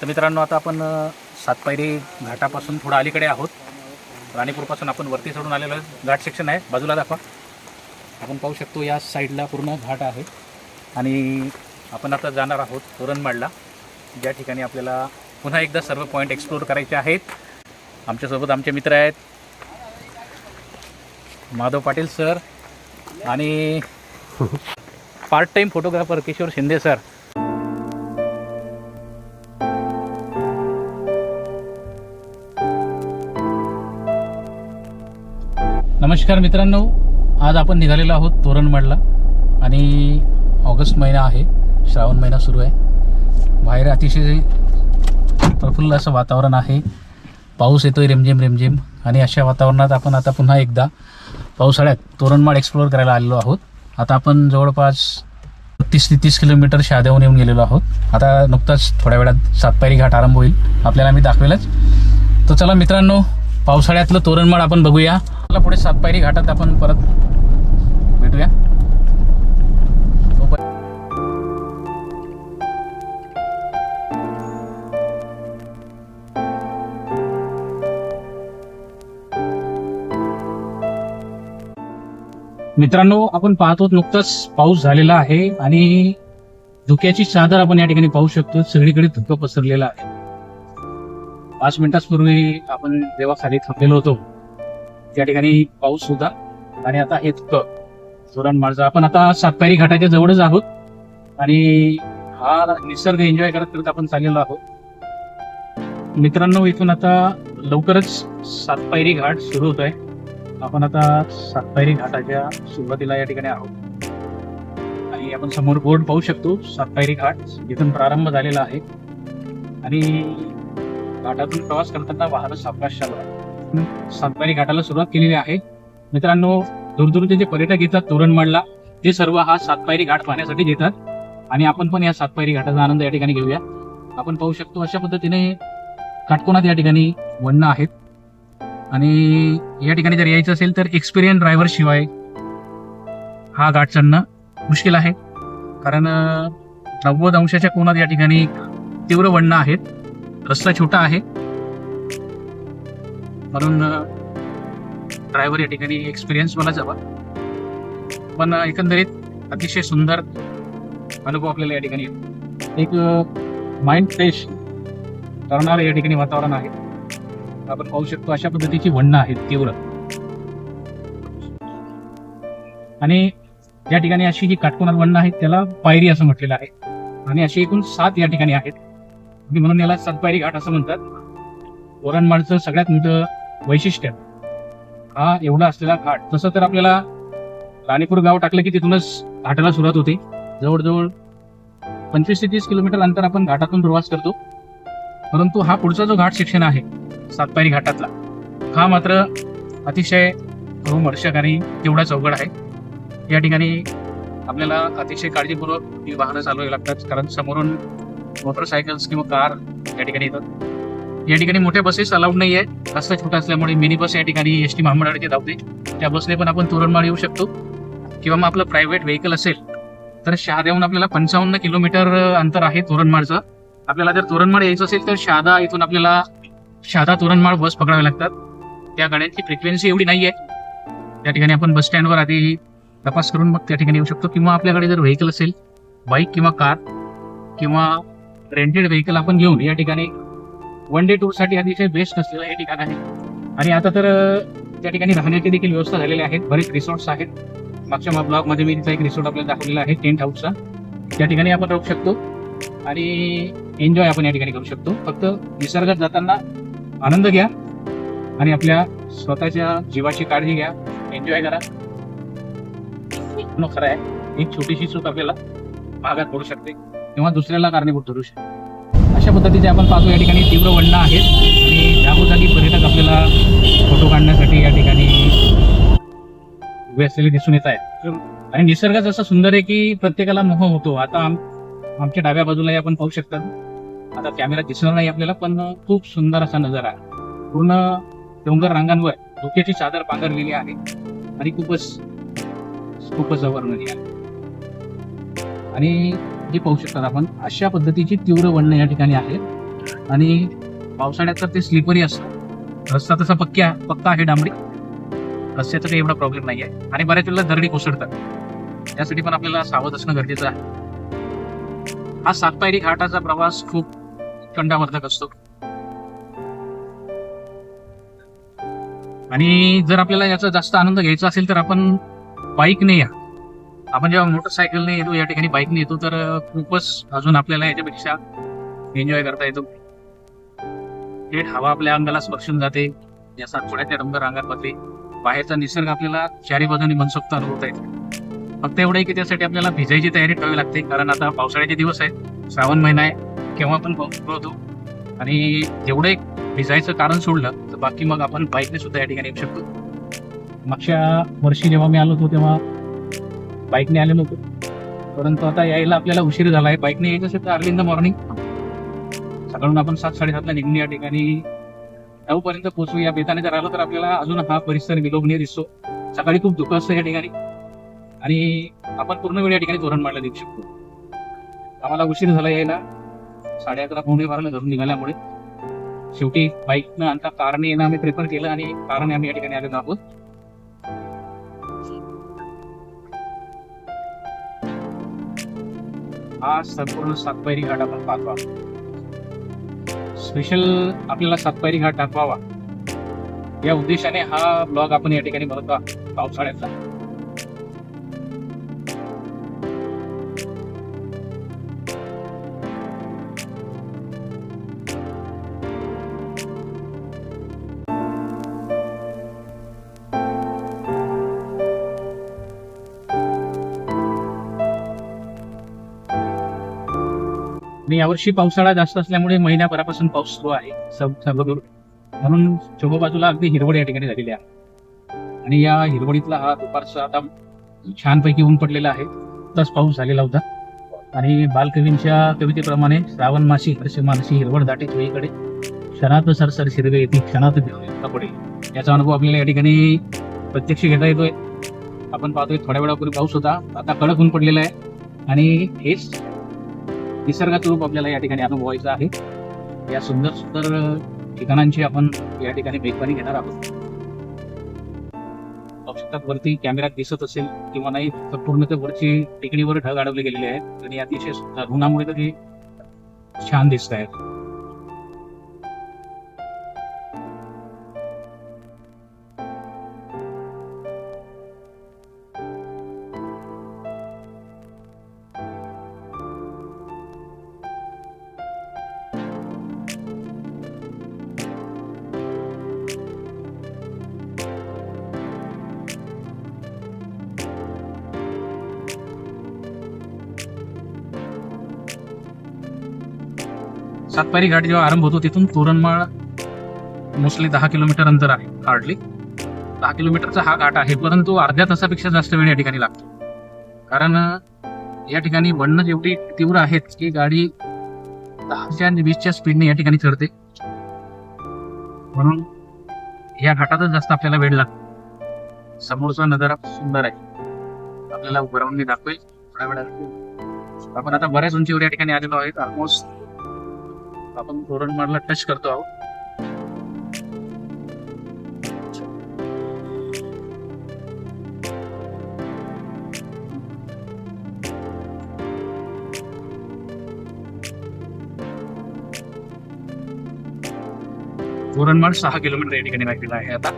तर मित्रांनो आता आपण सातपायरी घाटापासून थोडं अलीकडे आहोत. राणीपूरपासून आपण वरती चढून आलेलो आहे. घाट सेक्शन आहे. बाजूला दाखवा. आपण पाहू शकतो या साईडला पूर्ण घाट आहे. आणि आपण आता जाणार आहोत तोरणमाडला ज्या ठिकाणी आपल्याला पुन्हा एकदा सर्व पॉईंट एक्सप्लोर करायचे आहेत. आमच्यासोबत आमचे मित्र आहेत. माधव पाटील सर आणि part time photographer Kishor Shinde sir नमस्कार मित्रांनो. आज आपण निघालेलो आहोत तोरणमाडला आणि ऑगस्ट महिना आहे. श्रावण महिना सुरू आहे. बाहेर अतिशय प्रफुल्ल असं वातावरण आहे. पाऊस येतोय रिमझिम रिमझिम आणि अशा वातावरणात आपण आता पुन्हा एकदा पावसाळ्यात तोरणमाळ एक्सप्लोअर करायला आलेलो आहोत. आता आपण जवळपास तीस ते तीस किलोमीटर शाद्याहून येऊन गेलेलो आहोत. आता नुकताच थोड्या वेळात सातपायरी घाट आरंभ होईल. आपल्याला मी दाखवेलच. तर चला मित्रांनो पावसाळ्यातलं तोरणमाळ आपण बघूया. मला पुढे सातपायरी घाटात आपण परत भेटूया. मित्रांनो आपण पाहतो नुकताच पाऊस झालेला आहे आणि धुक्याची चादर आपण या ठिकाणी पाहू शकतो. सगळीकडे धुकं पसरलेलं आहे. पाच मिनिटांपूर्वी आपण जेव्हा खाली थांबलेलो होतो त्या ठिकाणी पाऊस होता आणि आता हे धुकं जोरान माळचं आपण आता सातपायरी घाटाच्या जवळच आहोत आणि हा निसर्ग एन्जॉय करत करत आपण चाललेलो आहोत. मित्रांनो इथून आता लवकरच सातपायरी घाट सुरू होत आहे आपण आता सातपायरी घाटाच्या सुरुवातीला या ठिकाणी आहोत. आणि आपण समोर बोर्ड पाहू शकतो सातपायरी घाट इथून प्रारंभ झालेला आहे. आणि घाटातून प्रवास करताना वाहन सावकाश चालू सातपायरी घाटाला सुरुवात केलेली आहे. मित्रांनो दूरदूरचे जे पर्यटक येतात तोरणमाडला ते सर्व हा सातपायरी घाट पाहण्यासाठी येतात. आणि आपण पण या सातपायरी घाटाचा आनंद या ठिकाणी घेऊया. आपण पाहू शकतो अशा पद्धतीने काटकोणात या ठिकाणी वणणं आहेत. आणि या ठिकाणी जर यायचं असेल तर एक्सपिरियन्स ड्रायव्हर शिवाय हा घाट चढणं मुश्किल आहे. कारण नव्वद अंशाच्या कोणात या ठिकाणी तीव्र वणणं आहेत. रस्ता छोटा आहे. म्हणून ड्रायव्हर या ठिकाणी एक्सपिरियन्स मला हवा पण एकंदरीत अतिशय सुंदर अनुभव आपल्याला या ठिकाणी येतो. एक माइंड फ्रेश करणारं या ठिकाणी वातावरण आहे. आपण पाहू शकतो अशा पद्धतीची वणणं आहेत तीव्र. आणि या ठिकाणी अशी जी काटकोनात वणणं आहेत त्याला पायरी असं म्हटलेलं आहे. आणि अशी एकूण सात या ठिकाणी आहेत. म्हणून याला सातपायरी घाट असं म्हणतात. ओरणमाळचं सगळ्यात मोठं वैशिष्ट्य. हा एवढा असलेला घाट. तसं तर आपल्याला राणीपूर गाव टाकलं की तिथूनच घाटाला सुरुवात होते. जवळजवळ पंचवीस ते तीस किलोमीटर अंतर आपण घाटातून प्रवास करतो. परंतु हा पुढचा जो घाट सेक्शन आहे सातपायरी घाटातला हा मात्र अतिशय रोमर्षक आणि तेवढाच अवघड आहे. या ठिकाणी आपल्याला अतिशय काळजीपूर्वक ही वाहनं चालवावी लागतात. कारण समोरून मोटरसायकल्स किंवा कार या ठिकाणी येतात. या ठिकाणी मोठ्या बसेस अलाउड नाही आहे रस्ता छोटा असल्यामुळे मिनी बस या ठिकाणी एस टी महामंडळाची धावते. त्या बसने पण आपण तोरणमाळ येऊ शकतो. किंवा मग आपलं प्रायव्हेट व्हेकल असेल तर शहाद्याहून आपल्याला पंचावन्न किलोमीटर अंतर आहे तोरणमाळचं. आपल्याला जर तोरणमाळ यायचं असेल तर शहादा इथून आपल्याला शहादा तोरणमाळ बस पकडावे लागतात. त्या गाड्यांची फ्रिक्वेन्सी एवढी नाही आहे. त्या ठिकाणी आपण बस स्टँडवर आधी तपास करून मग त्या ठिकाणी येऊ शकतो. किंवा आपल्याकडे जर व्हेकल असेल बाईक किंवा कार किंवा रेंटेड व्हेकल आपण घेऊन या ठिकाणी वन डे टूरसाठी अतिशय बेस्ट असलेलं हे ठिकाण आहे. आणि आता तर त्या ठिकाणी राहण्याची देखील व्यवस्था झालेली आहेत. बरेच रिसॉर्ट्स आहेत. मागच्या ब्लॉगमध्ये मी तिचा एक रिसॉर्ट आपल्याला दाखवलेला आहे टेंट हाऊसचा त्या ठिकाणी आपण राहू शकतो. आणि एन्जॉय आपण या ठिकाणी करू शकतो. फक्त निसर्गात जाताना आनंद घ्या आणि आपल्या स्वतःच्या जीवाची काळजी घ्या. एन्जॉय करा. खरं आहे एक छोटीशी चूक आपल्याला भागात पडू शकते. किंवा दुसऱ्याला कारणीभूत ठरू शकते. अशा पद्धतीचे आपण पाहतो या ठिकाणी तीव्र वळणं आहेत आणि जागोजागी पर्यटक आपल्याला फोटो काढण्यासाठी या ठिकाणी उभे असलेले दिसून येत आहेत. आणि निसर्ग जसा सुंदर आहे की प्रत्येकाला मोह होतो. आता आम- आमच्या डाव्या बाजूलाही आपण पाहू शकतात आता कॅमेरा दिसणार नाही आपल्याला पण खूप सुंदर असा नजारा. पूर्ण डोंगर रांगांवर धुक्याची चादर पांघरलेली आहे आणि खूपच खूपच वर्णनीय आहे. आणि हे पाहू शकतात आपण. अशा पद्धतीची तीव्र वळणं या ठिकाणी आहेत. आणि पावसाळ्यात तर ते स्लिपरी असतं. रस्ता तसा पक्क्या पक्का आहे डांबरी. रस्त्याचा काही एवढा प्रॉब्लेम नाही आहे आणि बऱ्याच वेळेला दरडी कोसळतात. त्यासाठी पण आपल्याला सावध असणं गरजेचं आहे. हा सातपायरी घाटाचा प्रवास खूप कंडावर्धक असतो. आणि जर आपल्याला याचा जास्त आनंद घ्यायचा असेल तर आपण बाईकने या. आपण जेव्हा म्हणजे मोटरसायकलने येतो या ठिकाणी बाईकने येतो तर खूपच अजून आपल्याला याच्यापेक्षा एन्जॉय करता येतो. थेट हवा आपल्या अंगाला स्पर्शून जाते या सातपुड्याच्या डोंगर रांगांमध्ये बाहेरचा निसर्ग आपल्याला चारी बाजूने मनसोक्त अनुभवता येतो. फक्त एवढं की त्यासाठी आपल्याला भिजायची तयारी ठेवावी लागते कारण आता पावसाळ्याचे दिवस आहेत श्रावण महिना आहे केव्हा पण पाऊस होतो. आणि जेवढे भिजायचं कारण सोडलं तर बाकी मग आपण बाईकने सुद्धा या ठिकाणी येऊ शकतो. मागच्या वर्षी जेव्हा मी आलो होतो तेव्हा बाईकने आलेलो होतो परंतु आता यायला आपल्याला उशीर झाला आहे बाईकने यायचं असेल तर अर्ली इन द मॉर्निंग सकाळून आपण सात साडेसातला निघून या ठिकाणी. नऊ पर्यंत पोहोचू. या बेताने जर आलो तर आपल्याला अजून हा परिसर विलोभनीय दिसतो. सकाळी खूप धुकं असतं या ठिकाणी. आणि आपण पूर्ण वेळ या ठिकाणी तोरण मांडला देऊ शकतो. आम्हाला उशीर झाला यायला. साडे अकरा पावणे बाराला घरून निघाल्यामुळे. शेवटी बाईकनं आणता कारने येणं आम्ही प्रेफर केलं आणि कारने आम्ही या ठिकाणी आलेलो आहोत. हा संपूर्ण सातपायरी घाट आपण पाहतो. स्पेशल आपल्याला सातपायरी घाट दाखवावा. या उद्देशाने हा ब्लॉग आपण या ठिकाणी बनवतो पावसाळ्याचा. आणि यावर्षी पावसाळा जास्त असल्यामुळे महिन्याभरापासून पाऊस सुरू आहे. सर्वदूर म्हणून चोहो बाजूला अगदी हिरवळ या ठिकाणी झालेली आहे. आणि या हिरवळीतला हा दुपारचा आता छानपैकी ऊन पडलेला आहे. तस पाऊस झालेला होता. आणि बालकवींच्या कवितेप्रमाणे श्रावण मासी हर्ष मानसी हिरवळ दाटे चोहीकडे. क्षणात सरसर शिरवे येते क्षणात कपडे. याचा अनुभव आपल्याला या ठिकाणी प्रत्यक्ष घेता येतोय. आपण पाहतोय थोड्या वेळापूर्वी पाऊस होता. आता कडक ऊन पडलेला आहे. आणि हेच निसर्गाचं रूप आपल्याला या ठिकाणी अनुभवायचं आहे. या सुंदर सुंदर ठिकाणांची आपण या ठिकाणी मेजबानी घेणार आहोत. वरती कॅमेऱ्यात दिसत असेल किंवा नाही संपूर्ण ते वरची टेकडीवर ढग अडवले गेलेले आहेत. आणि अतिशय सुंदर उन्हामुळे तर हे छान दिसत आहेत. सातपारी घाट जेव्हा आरंभ होतो तिथून तोरणमाळ मोस्टली दहा किलोमीटर अंतर आहे हार्डली दहा किलोमीटरचा हा घाट आहे परंतु अर्ध्या तासापेक्षा जास्त वेळ या ठिकाणी लागतो. कारण या ठिकाणी वळणं एवढी तीव्र आहेत की गाडी दहाच्या आणि वीसच्या स्पीडने या ठिकाणी चढते. म्हणून या घाटातच जास्त आपल्याला वेळ लागतो. समोरचा नजारा सुंदर आहे. आपल्याला उभं राहून मी दाखवेल. थोड्या वेळात आपण आता बऱ्याच उंचीवर या ठिकाणी आलेलो आहेत. ऑलमोस्ट आपण तोरणमाळला टच करतो आहोत. तोरणमाळ सहा किलोमीटर या ठिकाणी राहिलेला आहे आता.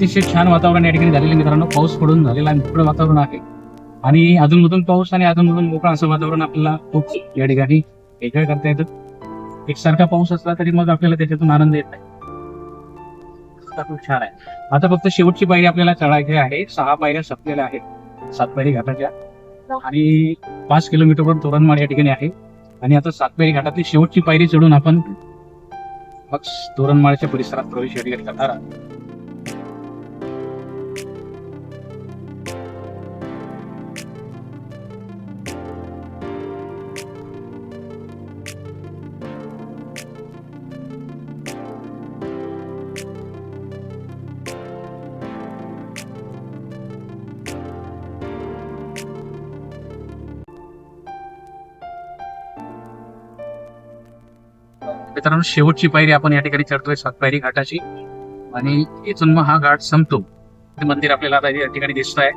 अतिशय छान वातावरण या ठिकाणी झालेलं मित्रांनो. पाऊस पडून झालेला आहे मोकळं वातावरण आहे. आणि अधूनमधून पाऊस आणि अधूनमधून मोकळा असं वातावरण आपल्याला खूप या ठिकाणी एन्जॉय करता येतं. एकसारखा पाऊस असला तरी मग आपल्याला त्याच्यातून आनंद येत नाही. आता खूप छान आहे. आता फक्त शेवटची पायरी आपल्याला चढायची आहे. सहा पायऱ्या संपलेल्या आहेत. सात पायरी घाटाच्या. आणि पाच किलोमीटरवर तोरणमाळ या ठिकाणी आहे. आणि आता सातपायरी घाटातली शेवटची पायरी चढून आपण मग तोरणमाळच्या परिसरात प्रवेश या ठिकाणी करणार आहोत. मित्रांनो शेवटची पायरी आपण या ठिकाणी चढतोय सातपायरी घाटाची. आणि इथून मग हा घाट संपतो. ते मंदिर आपल्याला आता या ठिकाणी दिसत आहे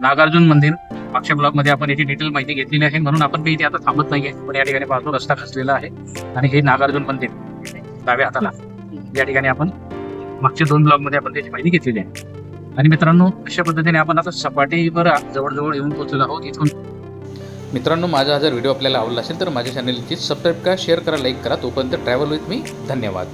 नागार्जुन मंदिर मागच्या ब्लॉगमध्ये आपण याची डिटेल माहिती घेतलेली आहे. म्हणून आपण मी इथे आता थांबत नाहीये. पण या ठिकाणी पाहतो रस्ता खचलेला आहे. आणि हे नागार्जुन मंदिर डाव्या हाताला. या ठिकाणी आपण मागच्या दोन ब्लॉगमध्ये आपण त्याची माहिती घेतलेली आहे. आणि मित्रांनो अशा पद्धतीने आपण आता सपाटीवर जवळजवळ येऊन पोहोचलो आहोत. इथून मित्रांनो माझा हा जर व्हिडिओ आपल्याला आवडला असेल तर माझ्या चॅनलची सबस्क्राईब करा शेअर करा लाईक करा. तोपर्यंत ट्रॅव्हल विथ मी धन्यवाद.